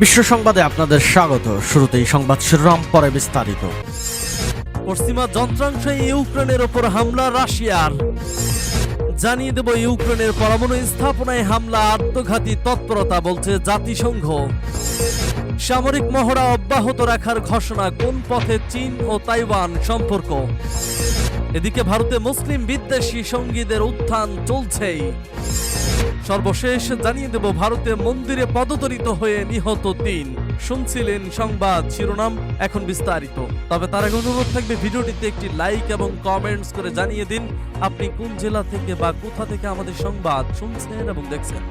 বিশ্ব সংবাদে আপনাদের স্বাগত। শুরুতেই সংবাদ শিরোনাম, পরে বিস্তারিত। পশ্চিমা যন্ত্রাংশে ইউক্রেনের ওপর হামলা, রাশিয়ার। জানিয়ে দেব ইউক্রেনের পরমাণু স্থাপনায় হামলা, আত্মঘাতী তৎপরতা, বলছে জাতিসংঘ। সামরিক মহড়া অব্যাহত রাখার ঘোষণা, কোন পথে চীন ও তাইওয়ান সম্পর্ক? এদিকে ভারতে মুসলিম বিদ্বেষী সঙ্গীদের উত্থান চলছেই। সর্বশেষ জানিয়ে দেব, ভারতে মন্দিরে পদতরিত হয়ে নিহত তিন। শুনছিলেন সংবাদ শিরোনাম, এখন বিস্তারিত। তবে তার আগে অনুরোধ থাকবে, ভিডিওটিতে একটি লাইক এবং কমেন্টস করে জানিয়ে দিন, আপনি কোন জেলা থেকে বা কোথা থেকে আমাদের সংবাদ শুনছেন এবং দেখছেন।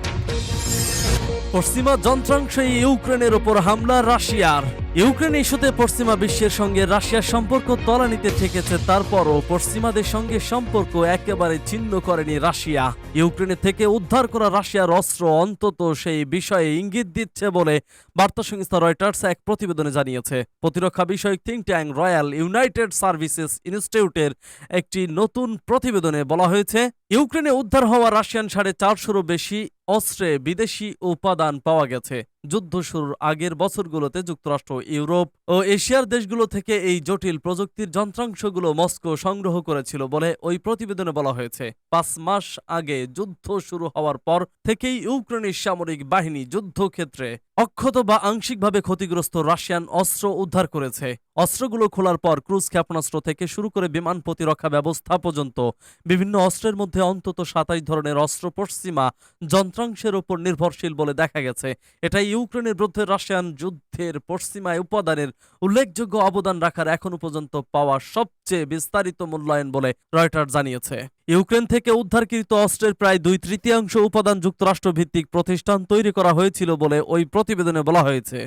পশ্চিমা যন্ত্রাংশে ইউক্রেনের ওপর হামলা, রাশিয়ার। ইউক্রেন ইস্যুতে পশ্চিমা বিশ্বের সঙ্গে রাশিয়ার সম্পর্ক তলানিতে ঠেকেছে, তারপরও পশ্চিমাদের সঙ্গে সম্পর্ক একেবারে ছিন্ন করেনি রাশিয়া। ইউক্রেনে থেকে উদ্ধার করা রাশিয়ার অস্ত্র অন্তত সেই বিষয়ে ইঙ্গিত দিচ্ছে বলে বার্তা সংস্থা রয়টার্স এক প্রতিবেদনে জানিয়েছে। প্রতিরক্ষা বিষয়ক think tank royal united services ইনস্টিটিউটের একটি নতুন প্রতিবেদনে বলা হয়েছে, ইউক্রেনে উদ্ধার হওয়া রাশিয়ান সাড়ে চারশোরও বেশি অস্ত্রে বিদেশি উপাদান পাওয়া গেছে। যুদ্ধ শুরুর আগের বছরগুলোতে যুক্তরাষ্ট্র, ইউরোপ ও এশিয়ার দেশগুলো থেকে এই জটিল প্রযুক্তির যন্ত্রাংশগুলো মস্কো সংগ্রহ করেছিল বলে ওই প্রতিবেদনে বলা হয়েছে। পাঁচ মাস আগে যুদ্ধ শুরু হওয়ার পর থেকেই ইউক্রেনের সামরিক বাহিনী যুদ্ধক্ষেত্রে অক্ষত বা আংশিকভাবে ক্ষতিগ্রস্ত রাশিয়ান অস্ত্র উদ্ধার করেছে। অস্ত্রগুলো খোলার পর ক্রুজ ক্ষেপণাস্ত্র থেকে শুরু করে বিমান প্রতিরক্ষা ব্যবস্থা পর্যন্ত। বিভিন্ন অস্ত্রের মধ্যে অন্তত সাতাইশ ধরনের অস্ত্র পশ্চিমা যন্ত্রাংশের উপর নির্ভরশীল বলে দেখা গেছে। এটাই ইউক্রেনের বিরুদ্ধে রাশিয়ান যুদ্ধের পশ্চিমায় উপাদানের উল্লেখযোগ্য অবদান রাখার এখনও পর্যন্ত পাওয়া সবচেয়ে বিস্তারিত মূল্যায়ন বলে রয়টার জানিয়েছে। ইউক্রেন থেকে উদ্ধারকৃত অস্ত্রের প্রায় দুই তৃতীয়াংশ উপাদান যুক্তরাষ্ট্রভিত্তিক প্রতিষ্ঠান তৈরি করা হয়েছিল বলে ওই প্রতিবেদনে বলা হয়েছে।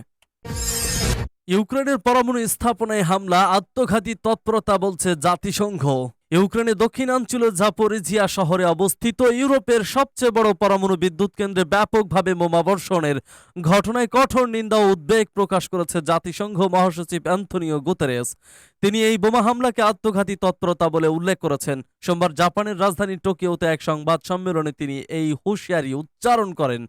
ইউক্রেনের পরমাণু স্থাপনায় হামলা, আত্মঘাতী তৎপরতা বলছে জাতিসংঘ। ইউক্রেনের দক্ষিণাঞ্চলের জাপোরিজিয়া শহরে অবস্থিত ইউরোপের সবচেয়ে বড় পরমাণু বিদ্যুৎ কেন্দ্রে ব্যাপকভাবে বোমাবর্ষণের ঘটনায় কঠোর নিন্দা ও উদ্বেগ প্রকাশ করেছে জাতিসংঘ মহাসচিব অ্যান্থনিও গুতেরেস। তিনি এই বোমা হামলাকে আত্মঘাতী তৎপরতা বলে উল্লেখ করেছেন। সোমবার জাপানের রাজধানী টোকিওতে এক সংবাদ সম্মেলনে তিনি এই হুঁশিয়ারি উচ্চারণ করেন।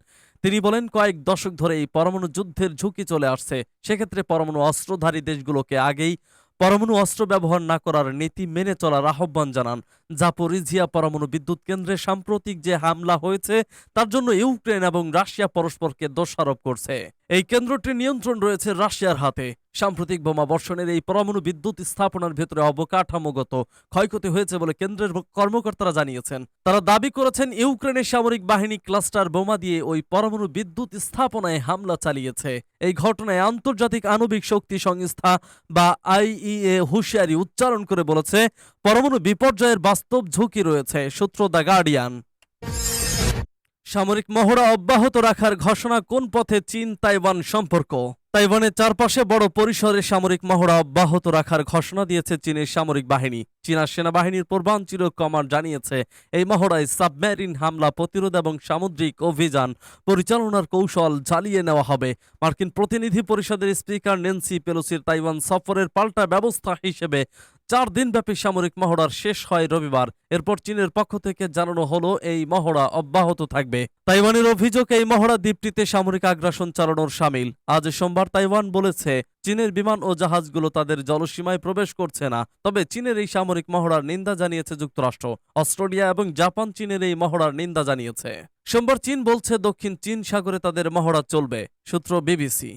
তিনি বলেন, কয়েক দশক ধরে এই পরমাণু যুদ্ধের ঝুঁকি চলে আসছে। সেক্ষেত্রে পরমাণু অস্ত্রধারী দেশগুলোকে আগেই পরমাণু অস্ত্র ব্যবহার না করার নীতি মেনে চলার আহ্বান জানান। জাপোরিজিয়া পরমাণু বিদ্যুৎ কেন্দ্রে সাম্প্রতিক যে হামলা হয়েছে, তার জন্য ইউক্রেন এবং রাশিয়া পরস্পরকে দোষারোপ করছে। এই কেন্দ্রটির নিয়ন্ত্রণ রয়েছে রাশিয়ার হাতে। সাম্প্রতিক বোমা বর্ষণের এই পরমাণু বিদ্যুৎ স্থাপনার ভেতরে অবকাঠামোগত ক্ষয়ক্ষতি হয়েছে বলে কেন্দ্রের কর্মকর্তারা জানিয়েছেন। তারা দাবি করেছেন, ইউক্রেনের সামরিক বাহিনী ক্লাস্টার বোমা দিয়ে ওই পরমাণু বিদ্যুৎ স্থাপনায় হামলা চালিয়েছে। এই ঘটনায় আন্তর্জাতিক আণবিক শক্তি সংস্থা বা আইইএ হুঁশিয়ারি উচ্চারণ করে বলেছে, পরমাণু বিপর্যয়ের বাস্তব ঝুঁকি রয়েছে, সূত্র দ্য গার্ডিয়ান। সামরিক মহড়া অব্যাহত রাখার ঘোষণা কোন পথে চীন তাইওয়ান সম্পর্ক? তাইওয়ানের চারপাশে বড় পরিসরে সামরিক মহড়া অব্যাহত রাখার ঘোষণা দিয়েছে চীনের সামরিক বাহিনী। চীনা সেনাবাহিনীর পূর্বাঞ্চল কমান্ড জানিয়েছে, এই মহড়ায় সাবমেরিন হামলা প্রতিরোধ এবং সামুদ্রিক অভিযান পরিচালনার কৌশল জ্বালিয়ে নেওয়া হবে। মার্কিন প্রতিনিধি পরিষদের স্পিকার নেন্সি পেলোসির তাইওয়ান সফরের পাল্টা ব্যবস্থা হিসেবে চার দিনব্যাপী সামরিক মহড়ার শেষ হয় রবিবার। এরপর চীনের পক্ষ থেকে জানানো হলো, এই মহড়া অব্যাহত থাকবে। তাইওয়ানের অভিযোগ, এই মহড়া দ্বীপটিতে সামরিক আগ্রাসন চালানোর সামিল। আজ সোমবার তাইওয়ান বলেছে, চীনের বিমান ও জাহাজগুলো তাদের জলসীমায় প্রবেশ করছে না। তবে চীনের এই সামরিক মহড়ার নিন্দা জানিয়েছে যুক্তরাষ্ট্র। অস্ট্রেলিয়া এবং জাপান চীনের এই মহড়ার নিন্দা জানিয়েছে। সোমবার চীন বলছে, দক্ষিণ চীন সাগরে তাদের মহড়া চলবে, সূত্র বিবিসি।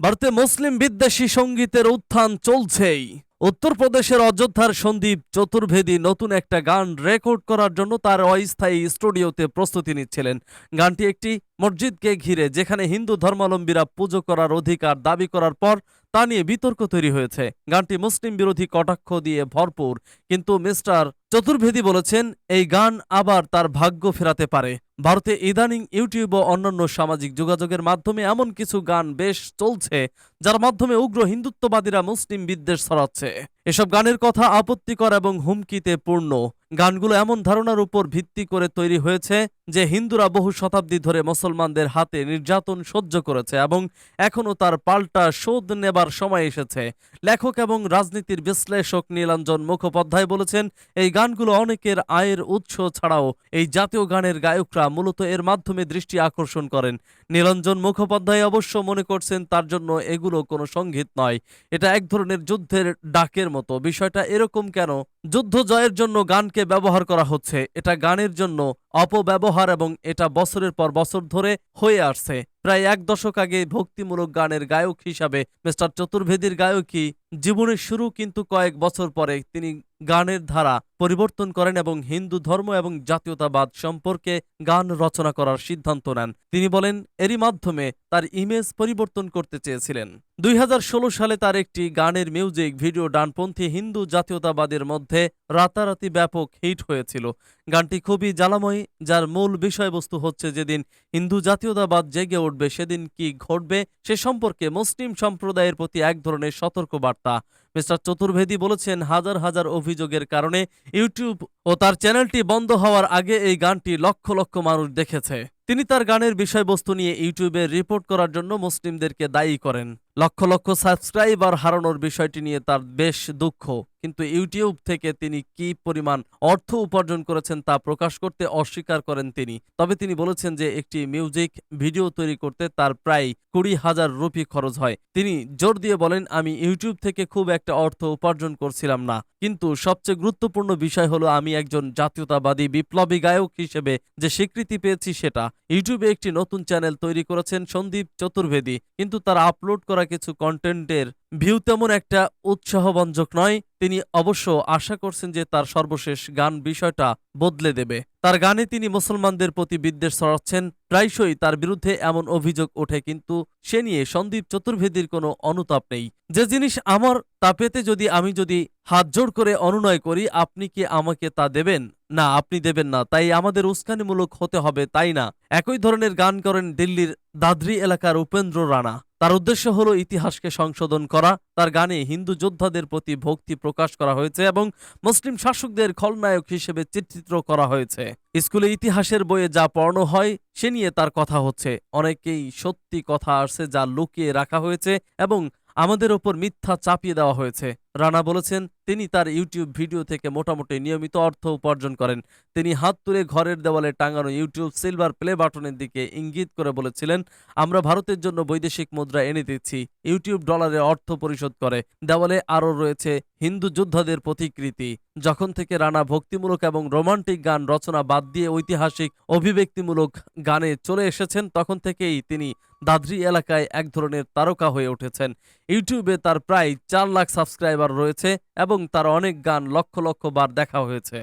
ভারতে মুসলিম বিদ্বেষী সঙ্গীতের উত্থান চলছেই। উত্তরপ্রদেশের অযোধ্যার সন্দীপ চতুর্ভেদী নতুন একটা গান রেকর্ড করার জন্য তার অস্থায়ী স্টুডিওতে প্রস্তুতি নিচ্ছিলেন। গানটি একটি মসজিদকে ঘিরে, যেখানে হিন্দু ধর্মাবলম্বীরা পুজো করার অধিকার দাবি করার পর তা নিয়ে বিতর্ক তৈরি হয়েছে। গানটি মুসলিম বিরোধী কটাক্ষ দিয়ে ভরপুর, কিন্তু মিস্টার চতুর্ভেদী বলেছেন, এই গান আবার তার ভাগ্য ফেরাতে পারে। ভারতে ইদানিং ইউটিউব ও অন্যান্য সামাজিক যোগাযোগের মাধ্যমে এমন কিছু গান বেশ চলছে যার মাধ্যমে উগ্র হিন্দুত্ববাদীরা মুসলিম বিদ্বেষ ছড়াচ্ছে। এসব গানের কথা আপত্তিকর এবং হুমকিতে পূর্ণ। গানগুলো এমন ধারণার উপর ভিত্তি করে তৈরি হয়েছে যে হিন্দুরা বহু শতাব্দী ধরে মুসলমানদের হাতে নির্যাতন সহ্য করেছে এবং এখনও তার পাল্টা শোধ নেবার সময় এসেছে। লেখক এবং রাজনীতির বিশ্লেষক নীলাঞ্জন মুখোপাধ্যায় বলেছেন, এই গানগুলো অনেকের আয়ের উৎস ছাড়াও এই জাতীয় গানের গায়করা মূলত এর মাধ্যমে দৃষ্টি আকর্ষণ করেন। নীলাঞ্জন মুখোপাধ্যায় অবশ্য মনে করছেন তার জন্য এগুলো কোনো সংগীত নয়। এটা এক ধরনের যুদ্ধের ডাকের মতো। বিষয়টা এরকম কেন? যুদ্ধ জয়ের জন্য গানকে ব্যবহার করা হচ্ছে। এটা গানের জন্য অপব্যবহার এবং এটা বছরের পর বছর ধরে হয়ে আসছে। প্রায় এক দশক আগে ভক্তিমূলক গানের গায়ক হিসাবে মিস্টার চতুর্ভেদীর গায়কী জীবনের শুরু কিন্তু কয়েক বছর পরে তিনি গানের ধারা পরিবর্তন করেন এবং হিন্দু ধর্ম এবং জাতীয়তাবাদ সম্পর্কে গান রচনা করার সিদ্ধান্ত নেন। তিনি বলেন, এরই মাধ্যমে তার ইমেজ পরিবর্তন করতে চেয়েছিলেন। দুই হাজার ষোলো সালে তার একটি গানের মিউজিক ভিডিও ডানপন্থী হিন্দু জাতীয়তাবাদের মধ্যে রাতারাতি ব্যাপক হিট হয়েছিল। গানটি খুবই জ্বালাময়ী, যার মূল বিষয়বস্তু হচ্ছে যেদিন হিন্দু জাতীয়তাবাদ জেগে উঠবে সেদিন কি ঘটবে, সে সম্পর্কে মুসলিম সম্প্রদায়ের প্রতি এক ধরনের সতর্ক বার্তা মিস্টার চতুর্ভেদী বলেছেন, হাজার হাজার অভিযোগের কারণে ইউটিউব ও তার চ্যানেলটি বন্ধ হওয়ার আগে এই গানটি লক্ষ লক্ষ মানুষ দেখেছে। তিনি তার গানের বিষয়বস্তু নিয়ে ইউটিউবে রিপোর্ট করার জন্য মুসলিমদেরকে দায়ী করেন। লক্ষ লক্ষ সাবস্ক্রাইবার হারানোর বিষয়টি নিয়ে তার বেশ দুঃখ। কিন্তু ইউটিউব থেকে তিনি কি পরিমাণ অর্থ উপার্জন করেছেন তা প্রকাশ করতে অস্বীকার করেন তিনি। তবে তিনি বলেছেন যে একটি মিউজিক ভিডিও তৈরি করতে তার প্রায় কুড়ি হাজার রুপি খরচ হয়। তিনি জোর দিয়ে বলেন, আমি ইউটিউব থেকে খুব একটা অর্থ উপার্জন করছিলাম না। কিন্তু সবচেয়ে গুরুত্বপূর্ণ বিষয় হলো আমি একজন জাতীয়তাবাদী বিপ্লবী গায়ক হিসেবে যে স্বীকৃতি পেয়েছি সেটা। ইউটিউবে একটি নতুন চ্যানেল তৈরি করেছেন সন্দীপ চতুর্বেদী। কিন্তু তার আপলোড করা কিছু কন্টেন্টের ভিউ তেমন একটা উৎসাহবঞ্জক নয়। তিনি অবশ্য আশা করছেন যে তার সর্বশেষ গান বিষয়টা বদলে দেবে। তার গানে তিনি মুসলমানদের প্রতি বিদ্বেষ ছড়াচ্ছেন, প্রায়শই তার বিরুদ্ধে এমন অভিযোগ ওঠে, কিন্তু সে নিয়ে সন্দীপ চতুর্ভেদীর কোনো অনুতাপ নেই। যে জিনিস আমার, তা পেতে যদি আমি যদি হাত জোড় করে অনুনয় করি, আপনি কি আমাকে তা দেবেন? না, আপনি দেবেন না, তাই আমাদের উস্কানিমূলক হতে হবে, তাই না? একই ধরনের গান করেন দিল্লির দাদরি এলাকার উপেন্দ্র রানা। তার উদ্দেশ্য হলো ইতিহাসকে সংশোধন করা তার গানে হিন্দু যোদ্ধাদের প্রতি ভক্তি প্রকাশ করা হয়েছে এবং মুসলিম শাসকদের খলনায়ক হিসেবে চিত্রিত করা হয়েছে। স্কুলে ইতিহাসের বইয়ে যা পড়ানো হয়, সে নিয়ে তার কথা হচ্ছে। অনেকেই সত্যি কথা আসছে যা লুকিয়ে রাখা হয়েছে এবং আমাদের ওপর মিথ্যা চাপিয়ে দেওয়া হয়েছে। রানা বলেছেন, তিনি তার ইউটিউব ভিডিও থেকে মোটামুটি নিয়মিত অর্থ উপার্জন করেন। তিনি হাত তুলে ঘরের দেওয়ালে টাঙানো ইউটিউব সিলভার প্লে বাটনের দিকে ইঙ্গিত করে বলেছিলেন, আমরা ভারতের জন্য বৈদেশিক মুদ্রা এনে দিচ্ছি। ইউটিউব ডলারে অর্থ পরিশোধ করে। দেওয়ালে আরও রয়েছে হিন্দু যোদ্ধাদের প্রতিকৃতি। যখন থেকে রানা ভক্তিমূলক এবং রোমান্টিক গান রচনা বাদ দিয়ে ঐতিহাসিক অভিব্যক্তিমূলক গানে চলে এসেছেন, তখন থেকেই তিনি দাদরি এলাকায় এক ধরনের তারকা হয়ে উঠেছেন। ইউটিউবে তার প্রায় চার লাখ সাবস্ক্রাইবার রয়েছে এবং তার অনেক গান লক্ষ লক্ষ বার দেখা হয়েছে।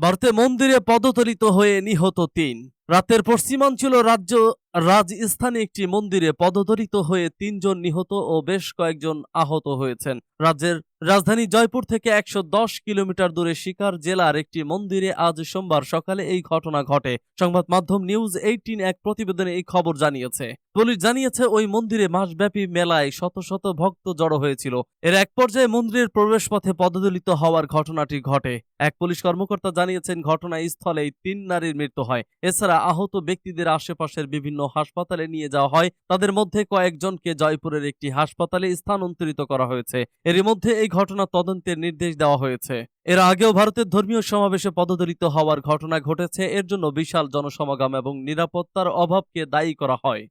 ভারতে মন্দিরে পদতলিত হয়ে নিহত তিন। রাতের পশ্চিমাঞ্চল রাজ্য রাজস্থানে একটি মন্দিরে পদদলিত হয়ে তিনজন নিহত ও বেশ কয়েকজন আহত হয়েছেন। রাজ্যের রাজধানী জয়পুর থেকে একশো কিলোমিটার দূরে শিকার জেলার একটি মন্দিরে আজ সোমবার সকালে এই ঘটনা ঘটে। সংবাদ মাধ্যম নিউজ এইটিন এক প্রতিবেদনে এই খবর জানিয়েছে। পুলিশ জানিয়েছে, ওই মন্দিরে মাসব্যাপী মেলায় শত শত ভক্ত জড়ো হয়েছিল। এর এক পর্যায়ে মন্দিরের প্রবেশপথে পদদলিত হওয়ার ঘটনাটি ঘটে। এক পুলিশ কর্মকর্তা জানিয়েছেন, ঘটনাস্থলেই তিন নারীর মৃত্যু হয়। এছাড়া আহত ব্যক্তিদের আশেপাশের বিভিন্ন হাসপাতালে নিয়ে যাওয়া হয়, তাদের মধ্যে কয়েকজনকে জয়পুরের একটি হাসপাতালে স্থানান্তরিত করা হয়েছে। এরই মধ্যে এই ঘটনা তদন্তের নির্দেশ দেওয়া হয়েছে। এর আগেও ভারতের ধর্মীয় সমাবেশে পদদলিত হওয়ার ঘটনা ঘটেছে। এর জন্য বিশাল জনসমাগম এবং নিরাপত্তার অভাবকে দায়ী করা হয়।